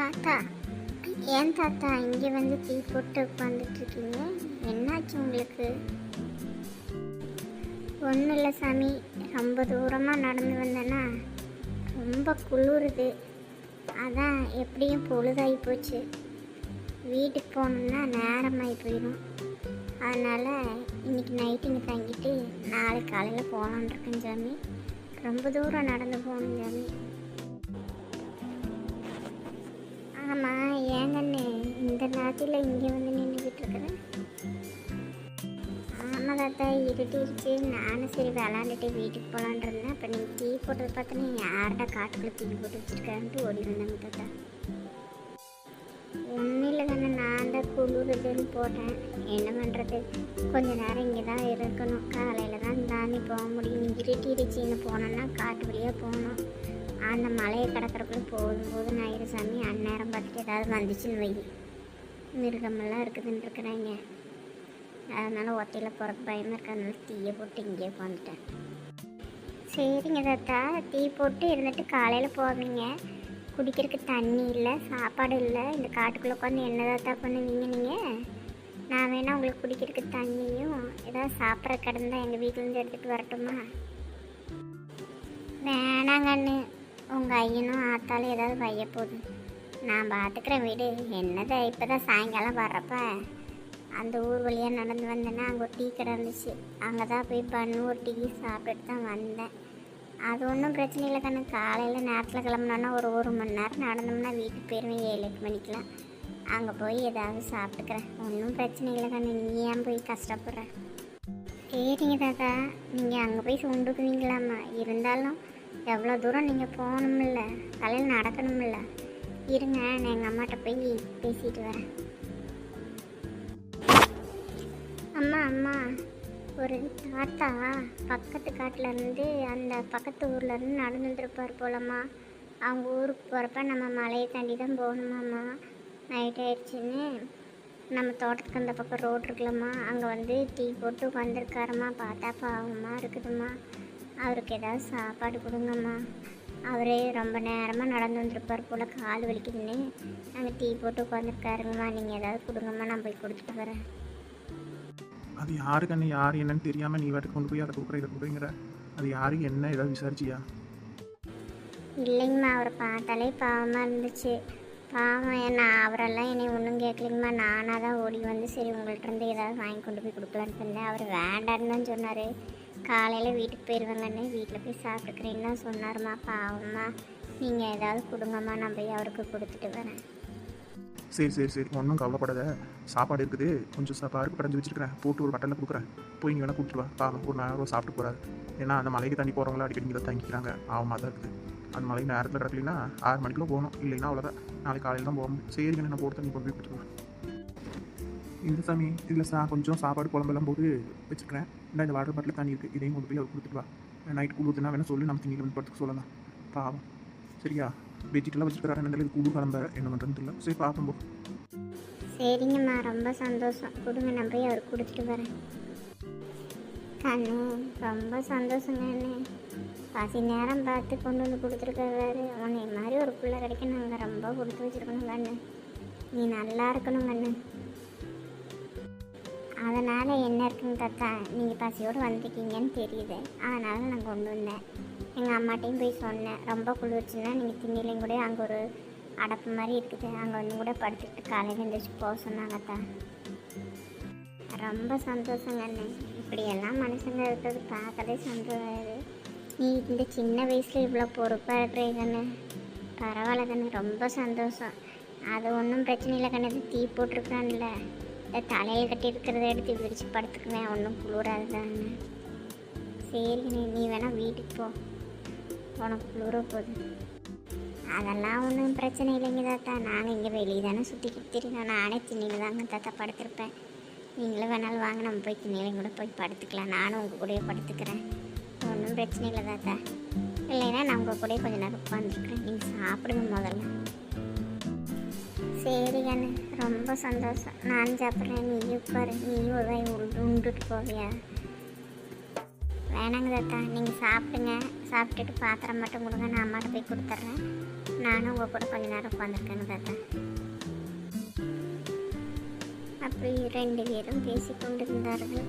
தாத்தா ஏன் தாத்தா இங்கே வந்து டீ போட்டு உட்காந்துட்டு இருக்கீங்க என்னாச்சு உங்களுக்கு? ஒன்றும் இல்லை சாமி ரொம்ப தூரமாக நடந்து வந்தேன்னா ரொம்ப குளிருது. அதான் எப்படியும் பொழுதாகி போச்சு. வீட்டுக்கு போகணுன்னா நேரமாகி போயிடும் அதனால் இன்றைக்கி நைட்டு இங்கே தங்கிட்டு நாளைக்கு காலையில் போகலான் இருக்கேன் சாமி. ரொம்ப தூரம் நடந்து போகணும் சாமி. பார்த்தா இருட்டிருச்சு நானும் சரி விளாண்டுட்டு வீட்டுக்கு போகலான் இருந்தேன். அப்போ நீங்கள் டீ போட்டது பார்த்தா நீ யார்கிட்ட காட்டுக்குள்ளே தீ போட்டு வச்சுருக்கான்ட்டு ஓடி வந்தாங்க தாத்தா ஒன்றும் இல்லை தானே நான் தான் குளிருதுன்னு போட்டேன். என்ன பண்ணுறது கொஞ்ச நேரம் இங்கே தான் இருக்கணும். காலையில் தான் தாண்டி போக முடியும். இருட்டிருச்சின்னு போனோன்னா காட்டு வழியாக போகணும். அந்த மலையை கடக்கிறக்குள்ள போதும் போதும் ஆயிரு சாமி. அந்நேரம் பார்த்துட்டு ஏதாவது வந்துச்சுன்னு வை. மிருகமெல்லாம் இருக்குதுன்னு இருக்கிறாங்க. அதனால் ஒத்தையில் போகிறக்கு பயமாக இருக்கிறதுனால தீயை போட்டு இங்கேயே உட்காந்துட்டேன். சரிங்க தாத்தா. டீ போட்டு இருந்துட்டு காலையில் போவீங்க. குடிக்கிறதுக்கு தண்ணி இல்லை சாப்பாடு இல்லை. இந்த காட்டுக்குள்ளே உட்காந்து என்ன தாத்தா பண்ணுவீங்க நீங்கள் நான் வேணால் உங்களுக்கு குடிக்கிறதுக்கு தண்ணியும் ஏதாவது சாப்பிட்ற கிடந்தா எங்கள் வீட்டிலேருந்து எடுத்துகிட்டு வரட்டுமா? வேணாங்கண்ணு உங்கள் ஐயனும் ஆத்தாலும் ஏதாவது வைய போகுது நான் பார்த்துக்கிறேன் வீடு. என்னது இப்போ தான் சாயங்காலம் வர்றப்ப? அந்த ஊர் வழியாக நடந்து வந்தேன்னா அங்கே ஒரு டீ கடை இருந்துச்சு. அங்கே தான் போய் பண்ணு ஒரு டீ சாப்பிட்டுட்டு தான் வந்தேன். அது ஒன்றும் பிரச்சனை இல்லை கண்ணு. காலையில் நேரத்தில் கிளம்புனோன்னா ஒரு ஒரு மணி நேரம் நடந்தோம்னா வீட்டுக்கு போயிருவேன் ஏழு எட்டு மணிக்கெலாம் அங்கே போய் ஏதாவது சாப்பிட்டுக்கிறேன். ஒன்றும் பிரச்சனை இல்லை கண்ணு. நீ ஏன் போய் கஷ்டப்படுற? சரிங்க தாத்தா. நீங்கள் அங்கே போய் சுண்டுக்குவீங்களாம்மா. இருந்தாலும் எவ்வளோ தூரம் நீங்கள் போகணுமில்ல. காலையில் நடக்கணுமில்ல. இருங்க நான் எங்கள் அம்மாட்ட போய் பேசிட்டு வரேன். அம்மா அம்மா. ஒரு தாத்தா பக்கத்து காட்டுல இருந்து அந்த பக்கத்து ஊர்லேருந்து நடந்து வந்துருப்பார் போலம்மா. அவங்க ஊருக்கு போகிறப்ப நம்ம மலையை தாண்டி தான் போகணுமாம்மா. நைட் ஆயிடுச்சுன்னு நம்ம தோட்டத்துக்கு அந்த பக்கம் ரோடு இருக்குல்லம்மா. அங்கே வந்து டீ போட்டு வந்திருக்காருமா பார்த்தா பாவமாக இருக்குதும்மா. அவருக்கு ஏதாவது சாப்பாடு கொடுங்கம்மா. அவரே ரொம்ப நேரமாக நடந்து வந்திருப்பார் போல் கால் வலிக்குதுன்னு நாங்கள் டீ போட்டு உட்காந்துருக்காருங்கம்மா நீங்கள் ஏதாவது கொடுங்கம்மா நான் போய் கொடுத்துட்டு வரேன். அது யாருக்கு அண்ணன் யார் என்னன்னு தெரியாமல் நீ வாட்டுக்கு கொண்டு போய் அதை கொடுக்குற இதை கொடுக்குறீங்கிற? அது யாருக்கு என்ன? ஏதாவது விசாரிச்சியா? இல்லைங்கம்மா அவரை பார்த்தாலே பாவமாக இருந்துச்சு. பாவம் என்ன அவரெல்லாம் என்னை ஒன்றும் கேட்கலிங்கம்மா. நானாக தான் ஓடி வந்து சரி உங்கள்கிட்ட இருந்து ஏதாவது வாங்கி கொண்டு போய் கொடுக்கலான்னு இருந்தேன் அவர் வேண்டான்னு தான் சொன்னார். காலையில் வீட்டுக்கு போயிடுவாங்கன்னு வீட்டில் போய் சாப்பிட்டுக்கிறேன்னு தான் சொன்னாருமா பாவம்மா நீங்கள் ஏதாவது கொடுங்கம்மா. நான் போய் அவருக்கு கொடுத்துட்டு வரேன். சரி சரி சரி. ஒன்றும் கவலைப்படாத. சாப்பாடு இருக்குது. கொஞ்சம் சா பருப்பு கடைஞ்சி வச்சிருக்கிறேன். போட்டு ஒரு பட்டனில் கொடுக்குறேன். போய் நீ வேணால் கூப்பிட்டு வா. பாவம் ஒரு நேரம் சாப்பிட்டு போகிறாரு ஏன்னா அந்த மலைக்கு தண்ணி போகிறவங்களா அடிக்கடி இங்கே தான் தங்கிக்கிறாங்க. ஆவமாக தான் இருக்குது. அந்த மலை நேரத்தில் கிடக்கலைன்னா ஆறு மணிக்குள்ள போகணும். இல்லைன்னா அவ்வளோதான் நாளைக்கு காலையில் தான் போகணும். சரி நான் போட்டு தண்ணி கொண்டு போய் கொடுத்துருவேன் இந்த சாமி இதில் சா கொஞ்சம் சாப்பாடு குழம்பெல்லாம் போட்டு வச்சுக்கிறேன் இல்லை இந்த வாட்டர் பாட்டில் தண்ணி இருக்குது இதையும் கொண்டு போய் அவர் கொடுத்துட்டு வா. நைட் குளிர்துனா வேணால் சொல்லி. நம்ம திங்கிட்டு வந்து படுத்துக்க சொல்லலாம். பாவம். சரியா? வெஜிடெல்லாம் வச்சுருக்காரு என்ன இது கிளம்ப என்ன பண்ணுறதுன்னு தெரியல. சரி பார்ப்போம் போ. சரிங்கம்மா. ரொம்ப சந்தோஷம். கொடுங்க நான் போய் அவர் கொடுத்துட்டு வரேன். கண்ணு ரொம்ப சந்தோஷங்க அண்ணே. பசி நேரம் பார்த்து கொண்டு வந்து கொடுத்துருக்காரு. உன்னை மாதிரி ஒரு பிள்ளை கிடைக்க நாங்கள் ரொம்ப கொடுத்து வச்சுருக்கணும் கண்ணு நீ நல்லா இருக்கணும் கண்ணு அதனால் என்ன இருக்குங்க தாத்தா? நீங்கள் பசியோடு வந்திருக்கீங்கன்னு தெரியுது. அதனால் நான் கொண்டு வந்தேன். எங்கள் அம்மாட்டையும் போய் சொன்னேன். ரொம்ப குளிர்ச்சுன்னா நீங்கள் திண்ணிலையும் கூட அங்கே ஒரு அடப்பு மாதிரி இருக்குது. அங்கே வந்து கூட படுத்துக்கிட்டு காலையில் எழுந்திரிச்சு போக சொன்னாங்கத்தா ரொம்ப சந்தோஷங்க அண்ணன் இப்படியெல்லாம் மனுஷங்க இருக்கிறது பார்க்கவே சந்தோஷம் நீ இந்த சின்ன வயசில் இவ்வளோ பொறுப்பாக இருக்கிறீங்க கண்ணு பரவாயில்ல கண்ணு ரொம்ப சந்தோஷம். அது ஒன்றும் பிரச்சனை இல்லை கண்ணு. இது தீ போட்டிருக்கான்ல. இந்த தலையை கட்டி இருக்கிறத எடுத்து விரிச்சு படுத்துக்குவேன் ஒன்றும் குளிராது தானே சரி நீ வேணால் வீட்டுக்கு போ. போனோம் குளிர போகுது. அதெல்லாம் ஒன்றும் பிரச்சனை இல்லைங்க தாத்தா. நாங்கள் இங்கே வெளியே தானே சுற்றி தெரியும் நானே திண்ணியில் தாங்க தாத்தா படுத்திருப்பேன். நீங்களும் வேணாலும் வாங்க. நம்ம போய் திண்ணிலையும் கூட போய் படுத்துக்கலாம். நானும் உங்கள் கூடயே படுத்துக்கிறேன். ஒன்றும் பிரச்சனை இல்லை தாத்தா. இல்லைன்னா நான் உங்கள் கூடயே கொஞ்ச நேரம் உட்காந்துருக்கேன் நீங்கள் சாப்பிடுங்க முதல்ல. சரி கண்ணு. ரொம்ப சந்தோஷம். நான் சாப்பிட்றேன். நீ உட்காரு. நீயும் உதவி உண்டு உண்டுட்டு போவியா? வேணாங்க தாத்தா. நீங்கள் சாப்பிடுங்க. சாப்பிட்டுட்டு பாத்திரம் மட்டும் கொடுங்க. நான் அம்மாட்ட போய் கொடுத்துட்றேன். நானும் உங்கள் கூட கொஞ்ச நேரம் உட்காந்துருக்கேன்னு தாத்தா. அப்படி ரெண்டு பேரும் பேசிக்கொண்டிருந்தார்கள்.